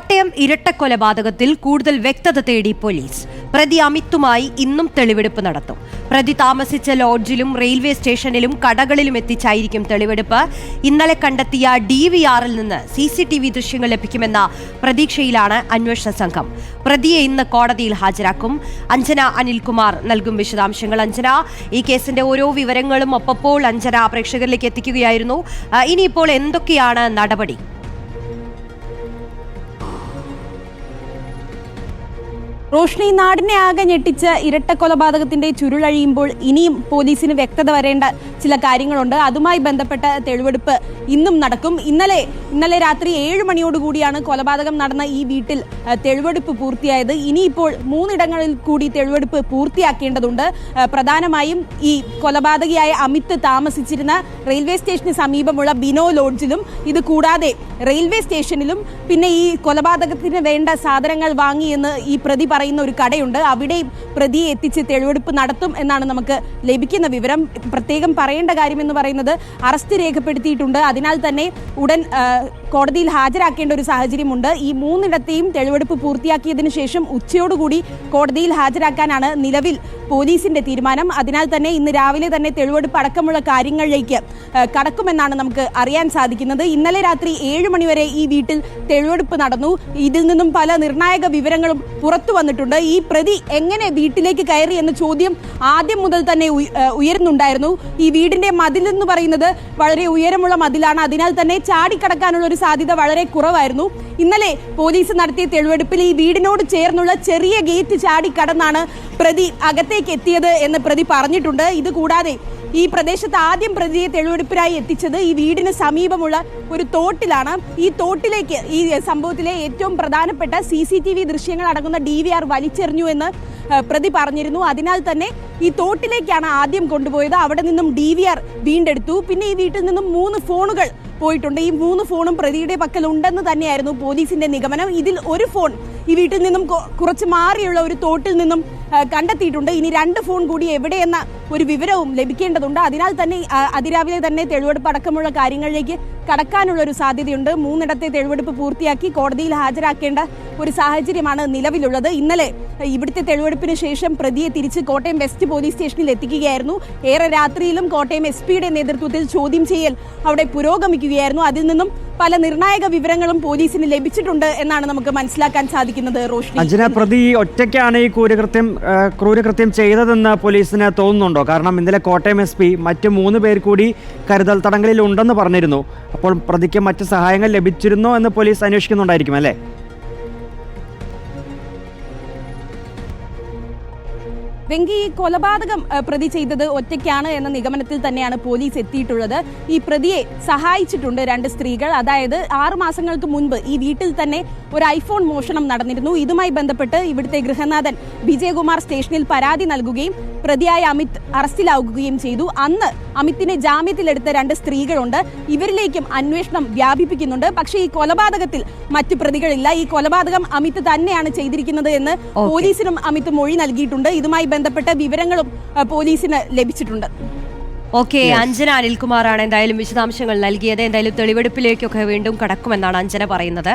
കോട്ടയം ഇരട്ടക്കൊലപാതകത്തിൽ കൂടുതൽ വ്യക്തത തേടി പോലീസ്. പ്രതി അമിത്തുമായി ഇന്നും തെളിവെടുപ്പ് നടത്തും. പ്രതി താമസിച്ച ലോഡ്ജിലും റെയിൽവേ സ്റ്റേഷനിലും കടകളിലും എത്തിച്ചായിരിക്കും തെളിവെടുപ്പ്. ഇന്നലെ കണ്ടെത്തിയ ഡി വി ആറിൽ നിന്ന് സി സി ടി വി ദൃശ്യങ്ങൾ ലഭിക്കുമെന്ന പ്രതീക്ഷയിലാണ് അന്വേഷണ സംഘം. പ്രതിയെ ഇന്ന് കോടതിയിൽ ഹാജരാക്കും. അഞ്ജന അനിൽകുമാർ നൽകും വിശദാംശങ്ങൾ. അഞ്ജന ഈ കേസിന്റെ ഓരോ വിവരങ്ങളും ഒപ്പപ്പോൾ അഞ്ജന പ്രേക്ഷകരിലേക്ക് എത്തിക്കുകയായിരുന്നു. ഇനിയിപ്പോൾ എന്തൊക്കെയാണ് നടപടി? റോഷ്നി നാടിനെ ആകെ ഞെട്ടിച്ച ഇരട്ട കൊലപാതകത്തിന്റെ ചുരുളഴിയുമ്പോൾ ഇനിയും പോലീസിന് വ്യക്തത വരേണ്ട ചില കാര്യങ്ങളുണ്ട്. അതുമായി ബന്ധപ്പെട്ട തെളിവെടുപ്പ് ഇന്നും നടക്കും. ഇന്നലെ ഇന്നലെ രാത്രി ഏഴ് മണിയോടുകൂടിയാണ് കൊലപാതകം നടന്ന ഈ വീട്ടിൽ തെളിവെടുപ്പ് പൂർത്തിയായത്. ഇനിയിപ്പോൾ മൂന്നിടങ്ങളിൽ കൂടി തെളിവെടുപ്പ് പൂർത്തിയാക്കേണ്ടതുണ്ട്. പ്രധാനമായും ഈ കൊലപാതകിയായ അമിത് താമസിച്ചിരുന്ന റെയിൽവേ സ്റ്റേഷന് സമീപമുള്ള ബിനോ ലോഡ്ജിലും ഇത് കൂടാതെ റെയിൽവേ സ്റ്റേഷനിലും പിന്നെ ഈ കൊലപാതകത്തിന് വേണ്ട സാധനങ്ങൾ വാങ്ങിയെന്ന് ഈ പ്രതി പറയുന്ന ഒരു കടയുണ്ട്. അവിടെ പ്രതിയെ എത്തിച്ച് തെളിവെടുപ്പ് നടത്തും എന്നാണ് നമുക്ക് ലഭിക്കുന്ന വിവരം. പ്രത്യേകം പറയേണ്ട കാര്യമെന്ന് പറയുന്നത് അറസ്റ്റ് രേഖപ്പെടുത്തിയിട്ടുണ്ട്. അതിനാൽ തന്നെ ഉടൻ കോടതിയിൽ ഹാജരാക്കേണ്ട ഒരു സാഹചര്യമുണ്ട്. ഈ മൂന്നിടത്തെയും തെളിവെടുപ്പ് പൂർത്തിയാക്കിയതിനു ശേഷം ഉച്ചയോടുകൂടി കോടതിയിൽ ഹാജരാക്കാനാണ് നിലവിൽ പോലീസിന്റെ തീരുമാനം. അതിനാൽ തന്നെ ഇന്ന് രാവിലെ തന്നെ തെളിവെടുപ്പ് അടക്കമുള്ള കാര്യങ്ങളിലേക്ക് കടക്കുമെന്നാണ് നമുക്ക് അറിയാൻ സാധിക്കുന്നത്. ഇന്നലെ രാത്രി ഏഴ് മണിവരെ ഈ വീട്ടിൽ തെളിവെടുപ്പ് നടന്നു. ഇതിൽ നിന്നും പല നിർണായക വിവരങ്ങളും പുറത്തു വന്നിട്ടുണ്ട്. ഈ പ്രതി എങ്ങനെ വീട്ടിലേക്ക് കയറി എന്ന ചോദ്യം ആദ്യം മുതൽ തന്നെ ഉയരുന്നുണ്ടായിരുന്നു. ഈ വീടിന്റെ മതിൽ എന്ന് പറയുന്നത് വളരെ ഉയരമുള്ള മതിലാണ്. അതിനാൽ തന്നെ ചാടിക്കടക്കാനുള്ള ഒരു സാധ്യത വളരെ കുറവായിരുന്നു. ഇന്നലെ പോലീസ് നടത്തിയ തെളിവെടുപ്പിൽ ഈ വീടിനോട് ചേർന്നുള്ള ചെറിയ ഗേറ്റ് ചാടിക്കടന്നാണ് പ്രതി അകത്തേക്ക് എത്തിയത് എന്ന് പ്രതി പറഞ്ഞിട്ടുണ്ട്. ഇത് കൂടാതെ ഈ പ്രദേശത്ത് ആദ്യം പ്രതിയെ തെളിവെടുപ്പിനായി എത്തിച്ചത് ഈ വീടിന് സമീപമുള്ള ഒരു തോട്ടിലാണ്. ഈ തോട്ടിലേക്ക് ഈ സംഭവത്തിലെ ഏറ്റവും പ്രധാനപ്പെട്ട സി സി ടി വി ദൃശ്യങ്ങൾ അടങ്ങുന്ന ഡി വി ആർ വലിച്ചെറിഞ്ഞു എന്ന് പ്രതി പറഞ്ഞിരുന്നു. അതിനാൽ തന്നെ ഈ തോട്ടിലേക്കാണ് ആദ്യം കൊണ്ടുപോയത്. അവിടെ നിന്നും ഡി വി ആർ വീണ്ടെടുത്തു. പിന്നെ ഈ വീട്ടിൽ നിന്നും മൂന്ന് ഫോണുകൾ പോയിട്ടുണ്ട്. ഈ മൂന്ന് ഫോണും പ്രതിയുടെ പക്കൽ ഉണ്ടെന്ന് തന്നെയായിരുന്നു പോലീസിന്റെ നിഗമനം. ഇതിൽ ഒരു ഫോൺ ഈ വീട്ടിൽ നിന്നും കുറച്ച് മാറിയുള്ള ഒരു തോട്ടിൽ നിന്നും കണ്ടെത്തിയിട്ടുണ്ട്. ഇനി രണ്ട് ഫോൺ കൂടി എവിടെയെന്ന ഒരു വിവരവും ലഭിക്കേണ്ടതുണ്ട്. അതിനാൽ തന്നെ അതിരാവിലെ തന്നെ തെളിവെടുപ്പ് അടക്കമുള്ള കാര്യങ്ങളിലേക്ക് കടക്കാനുള്ള ഒരു സാധ്യതയുണ്ട്. മൂന്നിടത്തെ തെളിവെടുപ്പ് പൂർത്തിയാക്കി കോടതിയിൽ ഹാജരാക്കേണ്ട ഒരു സാഹചര്യമാണ് നിലവിലുള്ളത്. ഇന്നലെ ഇവിടുത്തെ തെളിവെടുപ്പിന് ശേഷം പ്രതിയെ തിരിച്ച് കോട്ടയം വെസ്റ്റ് പോലീസ് സ്റ്റേഷനിൽ എത്തിക്കുകയായിരുന്നു. ഏറെ രാത്രിയിലും കോട്ടയം എസ് പിയുടെ നേതൃത്വത്തിൽ ചോദ്യം ചെയ്യൽ അവിടെ പുരോഗമിക്കുകയായിരുന്നു. അതിൽ നിന്നും പല നിർണായക വിവരങ്ങളും പോലീസിന് ലഭിച്ചിട്ടുണ്ട് എന്നാണ് നമുക്ക് മനസ്സിലാക്കാൻ സാധിക്കുന്നത് അഞ്ജന പ്രതി ഒറ്റയ്ക്കാണ് ഈ ക്രൂരകൃത്യം ക്രൂരകൃത്യം ചെയ്തതെന്ന് പോലീസിന് തോന്നുന്നുണ്ടോ? കാരണം ഇന്നലെ കോട്ടയം എസ് പി മറ്റ് മൂന്ന് പേർ കൂടി കരുതൽ തടങ്കലിൽ ഉണ്ടെന്ന് പറഞ്ഞിരുന്നു. അപ്പോൾ പ്രതിക്ക് മറ്റ് സഹായങ്ങൾ ലഭിച്ചിരുന്നോ എന്ന് പോലീസ് അന്വേഷിക്കുന്നുണ്ടായിരിക്കും അല്ലേ? വെങ്കി ഈ കൊലപാതകം പ്രതി ചെയ്തത് ഒറ്റയ്ക്കാണ് എന്ന നിഗമനത്തിൽ തന്നെയാണ് പോലീസ് എത്തിയിട്ടുള്ളത്. ഈ പ്രതിയെ സഹായിച്ചിട്ടുണ്ട് രണ്ട് സ്ത്രീകൾ. അതായത് ആറു മാസങ്ങൾക്ക് മുൻപ് ഈ വീട്ടിൽ തന്നെ ഒരു ഐഫോൺ മോഷണം നടന്നിരുന്നു. ഇതുമായി ബന്ധപ്പെട്ട് ഇവിടുത്തെ ഗൃഹനാഥൻ വിജയകുമാർ സ്റ്റേഷനിൽ പരാതി നൽകുകയും പ്രതിയായ അമിത് അറസ്റ്റിലാവുകയും ചെയ്തു. അന്ന് അമിത്തിനെ ജാമ്യത്തിലെടുത്ത രണ്ട് സ്ത്രീകളുണ്ട്. ഇവരിലേക്കും അന്വേഷണം വ്യാപിപ്പിക്കുന്നുണ്ട്. പക്ഷേ ഈ കൊലപാതകത്തിൽ മറ്റു പ്രതികളില്ല. ഈ കൊലപാതകം അമിത് തന്നെയാണ് ചെയ്തിരിക്കുന്നത് എന്ന് പോലീസിനും അമിത് മൊഴി നൽകിയിട്ടുണ്ട്. ഇതുമായി ബന്ധപ്പെട്ട വിവരങ്ങളും പോലീസിന് ലഭിച്ചിട്ടുണ്ട്. ഓക്കെ അഞ്ജന അനിൽകുമാറാണ് എന്തായാലും വിശദാംശങ്ങൾ നൽകിയത്. എന്തായാലും തെളിവെടുപ്പിലേക്കൊക്കെ വീണ്ടും കടക്കുമെന്നാണ് അഞ്ജന പറയുന്നത്.